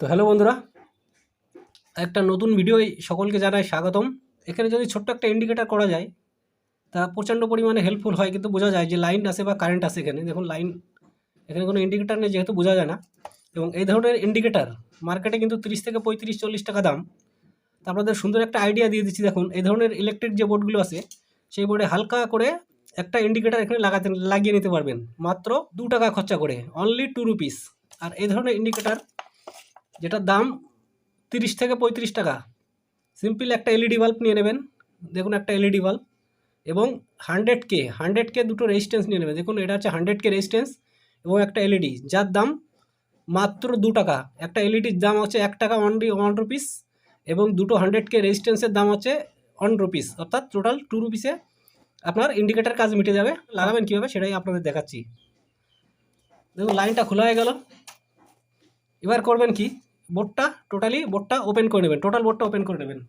তো হ্যালো বন্ধুরা, একটা নতুন ভিডিও সকলকে জানাই স্বাগতম। এখানে যদি ছোট্ট একটা ইন্ডিকেটার করা যায়, তা প্রচণ্ড পরিমাণে হেল্পফুল হয়, কিন্তু বোঝা যায় যে লাইন আসে বা কারেন্ট আসে এখানে। দেখুন লাইন এখানে কোনো ইন্ডিকেটার নেই, যেহেতু বোঝা যায় না। এবং এই ধরনের ইন্ডিকেটার মার্কেটে কিন্তু তিরিশ থেকে পঁয়ত্রিশ, চল্লিশ টাকা দাম। তা আপনাদের সুন্দর একটা আইডিয়া দিয়ে দিচ্ছি, দেখুন, এই ধরনের ইলেকট্রিক যে বোর্ডগুলো আছে, সেই বোর্ডে হালকা করে একটা ইন্ডিকেটার এখানে লাগাতে, লাগিয়ে নিতে পারবেন। মাত্র দু টাকা খরচা করে অনলি টু রুপিস আর এই ধরনের ইন্ডিকেটার যেটার দাম তিরিশ থেকে পঁয়ত্রিশ টাকা। সিম্পল একটা এলইডি বাল্ব নিয়ে নেবেন। দেখুন একটা এলইডি বাল্ব এবং হান্ড্রেড কে হান্ড্রেড কে দুটো রেজিস্ট্যান্স নিয়ে নেবেন। দেখুন, এটা হচ্ছে হান্ড্রেড কে রেজিস্ট্যান্স এবং একটা এলইডি যার দাম মাত্র দু টাকা। একটা এলইডির দাম হচ্ছে এক টাকা ওয়ান ওয়ান রুপিস এবং দুটো হান্ড্রেড কে রেজিস্ট্যান্সের দাম হচ্ছে ওয়ান রুপিস অর্থাৎ টোটাল টু রুপিসে আপনার ইন্ডিকেটার কাজ মিটে যাবে। লাগাবেন কীভাবে সেটাই আপনাদের দেখাচ্ছি। দেখুন লাইনটা খোলা হয়ে গেল। এবার করবেন কি? বোর্ডটা টোটালি বোর্ডটা ওপেন করে নেবেন টোটাল বোর্ডটা ওপেন করে নেবেন।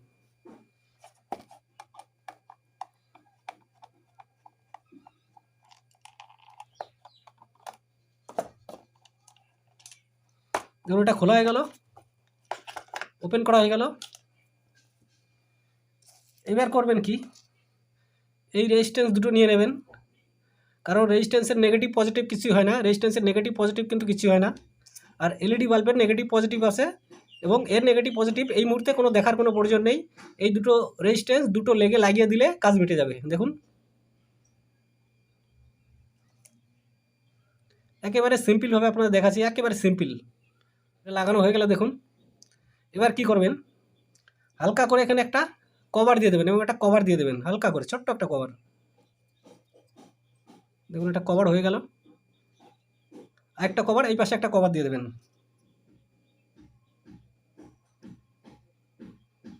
দেখুন এটা খোলা হয়ে গেল ওপেন করা হয়ে গেল। এবার করবেন কি? এই রেজিস্ট্যান্স দুটো নিয়ে নেবেন। কারণ রেজিস্ট্যান্সের নেগেটিভ পজিটিভ কিছুই হয় না রেজিস্ট্যান্সের নেগেটিভ পজিটিভ কিন্তু কিছুই হয় না। আর এলইডি বাল্বের নেগেটিভ পজিটিভ আছে এবং এর নেগেটিভ পজিটিভ এই মুহূর্তে কোনো দেখার কোনো প্রয়োজন নেই। এই দুটো রেজিস্ট্যান্স দুটো লেগে লাগিয়ে দিলে কাজ মিটে যাবে। দেখুন। একেবারে সিম্পলভাবে আপনাদের দেখাচ্ছি, একেবারে সিম্পল লাগানো হয়ে গেলে দেখুন। এবার কি করবেন? হালকা করে এখানে একটা কভার দিয়ে দেবেন এবং একটা কভার দিয়ে দেবেন। হালকা করে, ছোট্ট একটা কভার দেখুন একটা কভার হয়ে গেল। আরেকটা কভার এই পাশে একটা কভার দিয়ে দেবেন।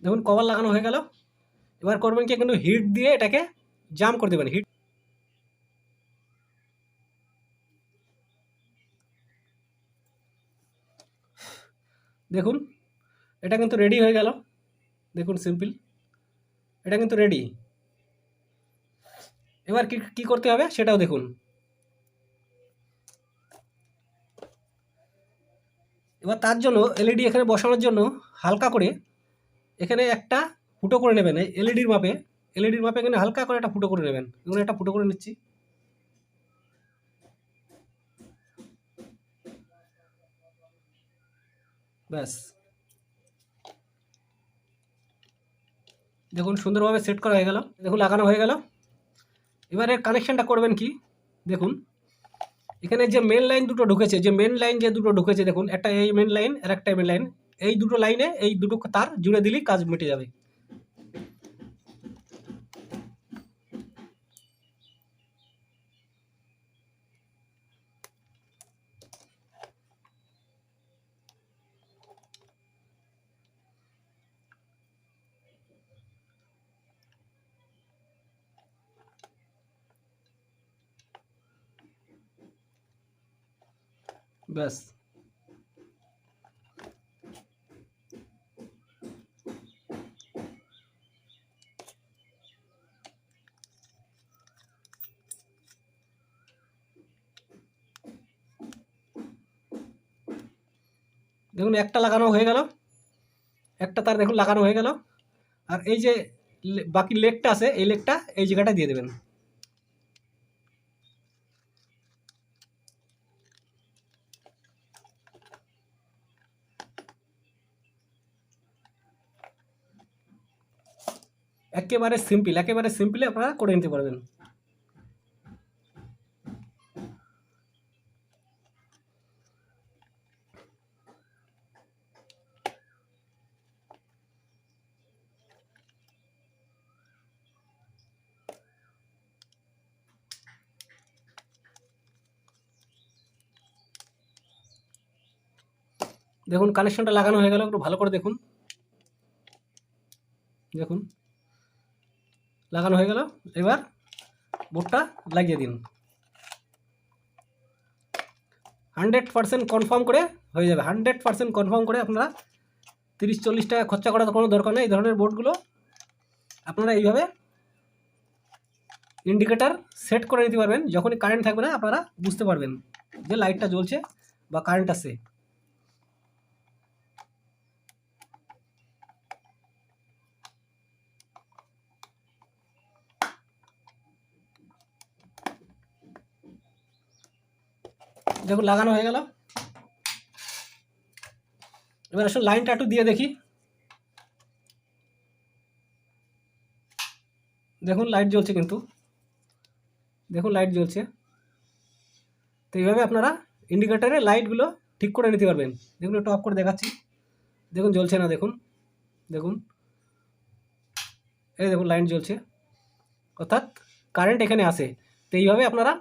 দেখুন কভার লাগানো হয়ে গেল। এবার করবেন কি কিন্তু হিট দিয়ে এটাকে জাম করে দেবেন। হিট দেখুন, এটা কিন্তু রেডি হয়ে গেল। দেখুন সিম্পল এটা কিন্তু রেডি এবার কি, কী করতে হবে, সেটাও দেখুন। এবার তার জন্য এলইডি এখানে বসানোর জন্য হালকা করে এখানে একটা ফুটো করে নেবেন, এই এলইডির মাপে। এলইডির মাপে এখানে হালকা করে একটা ফুটো করে নেবেন। এবং একটা ফুটো করে নিচ্ছি। ব্যাস। দেখুন, সুন্দরভাবে সেট করা হয়ে গেল। দেখুন, লাগানো হয়ে গেল। এবারে কানেকশানটা করবেন কি? দেখুন। এখানে যে মেন লাইন দুটো ঢুকেছে, যে মেন লাইন যে দুটো ঢুকেছে, দেখুন, একটা এই মেন লাইন আর একটা মেন লাইন এই দুটো লাইনে এই দুটো তার জুড়ে দিলেই কাজ মিটে যাবে। ব্যাস। দেখুন, একটা লাগানো হয়ে গেল। একটা তার দেখুন লাগানো হয়ে গেল। আর এই যে বাকি লেগটা আছে, এই লেগটা এই জায়গাটা দিয়ে দেবেন। একেবারে সিম্পল একেবারে সিম্পলে আপনারা করে নিতে পারবেন। দেখুন কানেকশনটা লাগানো হয়ে গেল, একটু ভালো করে দেখুন। দেখুন। লাগানো হয়ে গেল। এবার বোর্ডটা লাগিয়ে দিন। হান্ড্রেড পার্সেন্ট কনফার্ম করে হয়ে যাবে। হান্ড্রেড পার্সেন্ট কনফার্ম করে আপনারা তিরিশ চল্লিশ টাকা খরচা করার কোনো দরকার নেই। এই ধরনের বোর্ডগুলো আপনারা এইভাবে ইন্ডিকেটার সেট করে নিতে পারবেন। যখনই কারেন্ট থাকবে না, আপনারা বুঝতে পারবেন যে লাইটটা জ্বলছে বা কারেন্ট আসছে দেখুন, লাগানো হয়ে গেল। এবার আসলে লাইনটা একটু দিয়ে দেখি। দেখুন, লাইট জ্বলছে কিন্তু। দেখুন, লাইট জ্বলছে। তো এইভাবে আপনারা ইন্ডিকেটারে লাইটগুলো ঠিক করে নিতে পারবেন। দেখুন, একটু অফ করে দেখাচ্ছি। দেখুন, জ্বলছে না, দেখুন। দেখুন। এই দেখুন, লাইট জ্বলছে। অর্থাৎ কারেন্ট এখানে আসে। তো এইভাবে আপনারা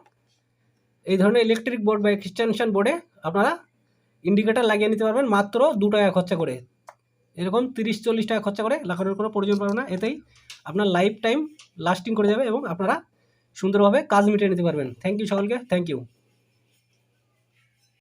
এই ধরনের ইলেকট্রিক বোর্ড বা এক্সটেনশন বোর্ডে আপনারা ইন্ডিকেটার লাগিয়ে নিতে পারবেন মাত্র দু টাকা খরচা করে। এরকম তিরিশ, চল্লিশ টাকা খরচা করে লাগানোর কোনো প্রয়োজন পাবে না। এতেই আপনার লাইফ টাইম লাস্টিং করে যাবে এবং আপনারা সুন্দরভাবে কাজ মিটিয়ে নিতে পারবেন। থ্যাংক ইউ সকলকে। Thank you